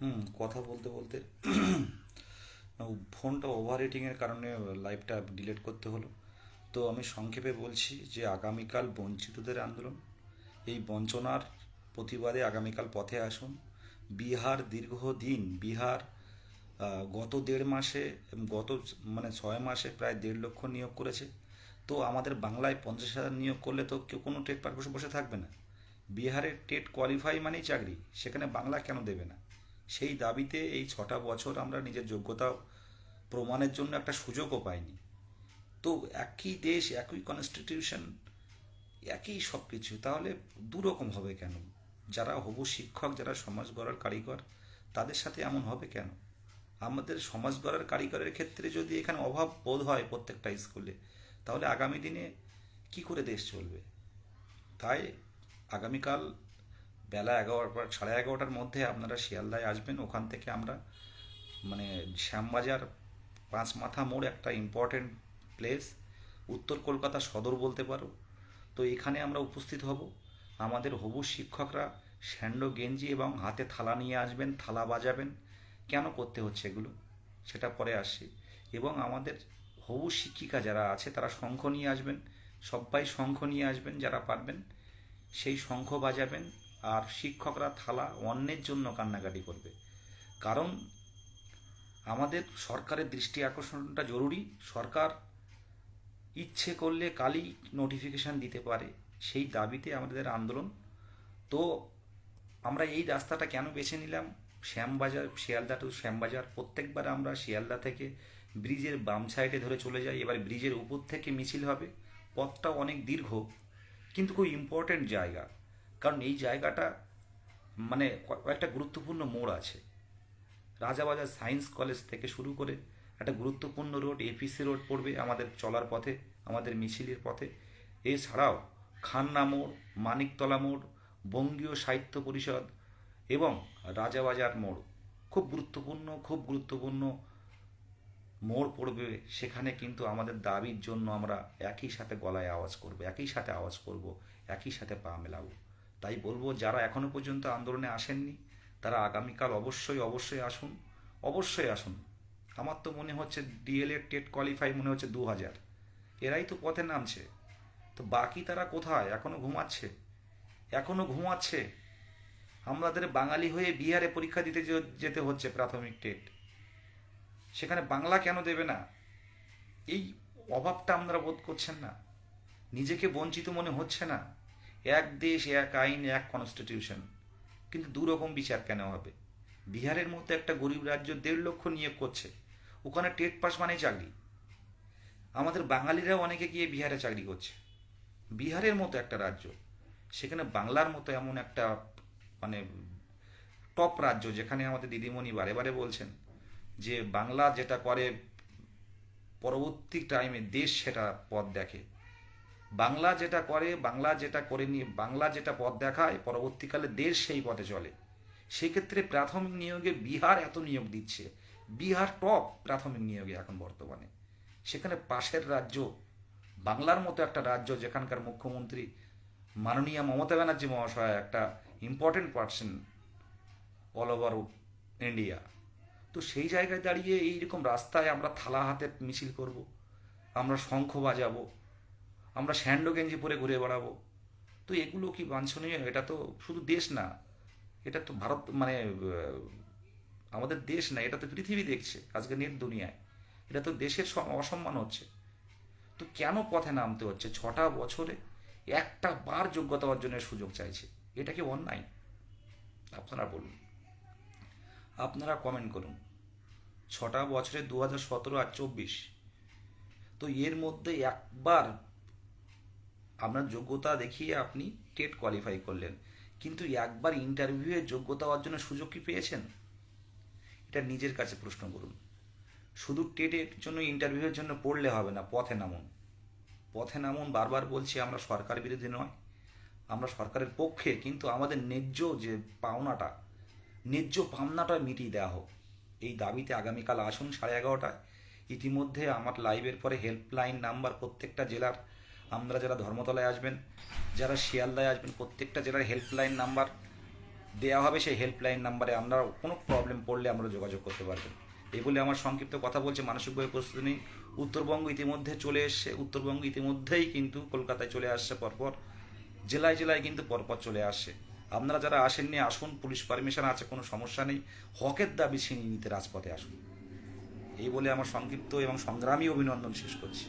হুম, কথা বলতে বলতে ফোনটা ওভার হিটিংয়ের কারণে লাইভটা ডিলিট করতে হলো। তো আমি সংক্ষেপে বলছি যে, আগামীকাল বঞ্চিতদের আন্দোলন। এই বঞ্চনার প্রতিবাদে আগামীকাল পথে আসুন। বিহার দীর্ঘদিন, বিহার গত দেড় মাসে গত মানে ছয় মাসে প্রায় দেড় লক্ষ নিয়োগ করেছে। তো আমাদের বাংলায় পঞ্চাশ হাজার নিয়োগ করলে তো কেউ কোনো টেট পারপাসে বসে থাকবে না। বিহারের টেট কোয়ালিফাই মানেই চাকরি, সেখানে বাংলা কেন দেবে না? সেই দাবিতে এই ছটা বছর আমরা নিজের যোগ্যতা প্রমাণের জন্য একটা সুযোগও পাইনি। তো একই দেশ, একই কনস্টিটিউশন একই সব কিছু তাহলে দুরকম হবে কেন? যারা হবু শিক্ষক, যারা সমাজ গড়ার কারিগর, তাদের সাথে এমন হবে কেন? আমাদের সমাজ গড়ার কারিগরের ক্ষেত্রে যদি এখানে অভাব বোধ হয় প্রত্যেকটা স্কুলে, তাহলে আগামী দিনে কি করে দেশ চলবে? তাই আগামীকাল বেলা এগারোটা সাড়ে এগারোটার মধ্যে আপনারা শিয়ালদায় আসবেন। ওখান থেকে আমরা মানে শ্যামবাজার পাঁচ মাথা মোড় একটা ইম্পর্টেন্ট প্লেস উত্তর কলকাতা সদর বলতে পারো। তো এখানে আমরা উপস্থিত হব। আমাদের হবু শিক্ষকরা স্যান্ডো গেঞ্জি এবং হাতে থালা নিয়ে আসবেন, থালা বাজাবেন। কেন করতে হচ্ছে এগুলো? সেটা পরে আসছি। এবং আমাদের হবু শিক্ষিকা যারা আছে, তারা শঙ্খ নিয়ে আসবেন। সবাই শঙ্খ নিয়ে আসবেন যারা পারবেন। সেই শঙ্খ বাজাবেন। আর শিক্ষকরা থালা অন্যের জন্য কান্নাকাটি করবে। কারণ আমাদের সরকারের দৃষ্টি আকর্ষণটা জরুরি। সরকার ইচ্ছে করলে কালই নোটিফিকেশান দিতে পারে। সেই দাবিতে আমাদের আন্দোলন। তো আমরা এই রাস্তাটা কেন বেছে নিলাম? শ্যামবাজার, শিয়ালদা টু শ্যামবাজার। প্রত্যেকবার আমরা শিয়ালদা থেকে ব্রিজের বাম সাইডে ধরে চলে যাই। এবার ব্রিজের উপর থেকে মিছিল হবে। পথটা অনেক দীর্ঘ, কিন্তু খুব ইম্পর্ট্যান্ট জায়গা। কারণ এই জায়গাটা মানে কয়েকটা গুরুত্বপূর্ণ মোড় আছে। রাজাবাজার সায়েন্স কলেজ থেকে শুরু করে একটা গুরুত্বপূর্ণ রোড এপিসি রোড পড়বে আমাদের চলার পথে, আমাদের মিছিলের পথে। এছাড়াও খান্না মোড়, মানিকতলা মোড়, বঙ্গীয় সাহিত্য পরিষদ এবং রাজাবাজার মোড়। খুব গুরুত্বপূর্ণ খুব গুরুত্বপূর্ণ মোড় পড়বে সেখানে কিন্তু আমাদের দাবির জন্য আমরা একই সাথে গলায় আওয়াজ করব, একই সাথে আওয়াজ করব, একই সাথে পা মেলাবো। তাই বলব, যারা এখনও পর্যন্ত আন্দোলনে আসেননি, তারা আগামীকাল অবশ্যই অবশ্যই আসুন অবশ্যই আসুন। আমার তো মনে হচ্ছে ডিএলএড টেট কোয়ালিফাই মনে হচ্ছে দু হাজার এরাই তো পথে নামছে। তো বাকি তারা কোথায়? এখনও ঘুমাচ্ছে? এখনও ঘুমাচ্ছে? আমাদের বাঙালি হয়ে বিহারে পরীক্ষা দিতে যেতে হচ্ছে প্রাথমিক টেট। সেখানে বাংলা কেন দেবে না? এই অভাবটা আপনারা বোধ করছেন না? নিজেকে বঞ্চিত মনে হচ্ছে না? এক দেশ, এক আইন, এক কনস্টিটিউশন কিন্তু দু রকম বিচার কেন হবে? বিহারের মতো একটা গরিব রাজ্য দেড় লক্ষ নিয়োগ করছে। ওখানে টেট পাস মানে চাকরি। আমাদের বাঙালিরাও অনেকে গিয়ে বিহারে চাকরি করছে। বিহারের মতো একটা রাজ্য। সেখানে বাংলার মতো এমন একটা মানে টপ রাজ্য, যেখানে আমাদের দিদিমণি বারে বারে বলছেন যে, বাংলা যেটা করে, পরবর্তী টাইমে দেশ সেটা পথ দেখে। বাংলা যেটা করে, বাংলা যেটা করে নিয়ে, বাংলা যেটা পথ দেখায়, পরবর্তীকালে দেশ সেই পথে চলে। সেক্ষেত্রে প্রাথমিক নিয়োগে বিহার এত নিয়োগ দিচ্ছে। বিহার টপ প্রাথমিক নিয়োগে এখন বর্তমানে। সেখানে পাশের রাজ্য, বাংলার মতো একটা রাজ্য যেখানকার মুখ্যমন্ত্রী মাননীয় মমতা ব্যানার্জি মহাশয় একটা important person all over India তো সেই জায়গায় দাঁড়িয়ে এইরকম রাস্তায় আমরা থালা হাতে মিছিল করব, আমরা শঙ্খ বাজাবো আমরা স্যান্ডো গেঞ্জি পরে ঘুরে বেড়াবো। তো এগুলো কি বাঞ্ছনীয়? এটা তো শুধু দেশ না, এটা তো ভারত মানে আমাদের দেশ না, এটা তো পৃথিবী দেখছে, আজকে নেট দুনিয়ায়। এটা তো দেশের অসম্মান হচ্ছে। তো কেন পথে নামতে হচ্ছে? ছটা বছরে একটা বার যোগ্যতা অর্জনের সুযোগ চাইছে। এটা কি অন্যায়? আপনারা বলুন। আপনারা কমেন্ট করুন। ছটা বছরে দু হাজার সতেরো আর চব্বিশ। তো এর মধ্যে একবার আপনার যোগ্যতা দেখিয়ে আপনি টেট কোয়ালিফাই করলেন। কিন্তু একবার ইন্টারভিউয়ে যোগ্যতা অর্জনের সুযোগ কি পেয়েছেন? এটা নিজের কাছে প্রশ্ন করুন। শুধু টেটের জন্য ইন্টারভিউয়ের জন্য পড়লে হবে না, পথে নামুন। পথে নামুন, বারবার বলছি, আমরা সরকার বিরোধী নয়। আমরা সরকারের পক্ষে, কিন্তু আমাদের ন্যায্য যে পাওনাটা, ন্যায্য পাওনাটা মিটিয়ে দেওয়া হোক। এই দাবিতে আগামীকাল আসুন সাড়ে এগারোটায়। ইতিমধ্যে আমার লাইভের পরে হেল্পলাইন নাম্বার প্রত্যেকটা জেলার আমরা যারা ধর্মতলায় আসবেন, যারা শিয়ালদায় আসবেন, প্রত্যেকটা জেলার হেল্পলাইন নাম্বার দেওয়া হবে, সেই হেল্পলাইন নাম্বারে আপনারা কোনো প্রবলেম পড়লে আমরা যোগাযোগ করতে পারবেন এই বলে আমার সংক্ষিপ্ত কথা বলছে মানসিকভাবে প্রস্তুতি নেই। উত্তরবঙ্গ ইতিমধ্যে চলে এসছে, উত্তরবঙ্গ ইতিমধ্যেই কিন্তু কলকাতায় চলে আসছে, পরপর জেলায় জেলায় কিন্তু পরপর চলে আসছে। আপনারা যারা আসেননি, আসুন, পুলিশ পারমিশন আছে, কোনো সমস্যা নেই। হকের দাবি ছিনিয়ে নিতে রাজপথে আসুন। এই বলে আমার সংক্ষিপ্ত এবং সংগ্রামী অভিনন্দন শেষ করছি।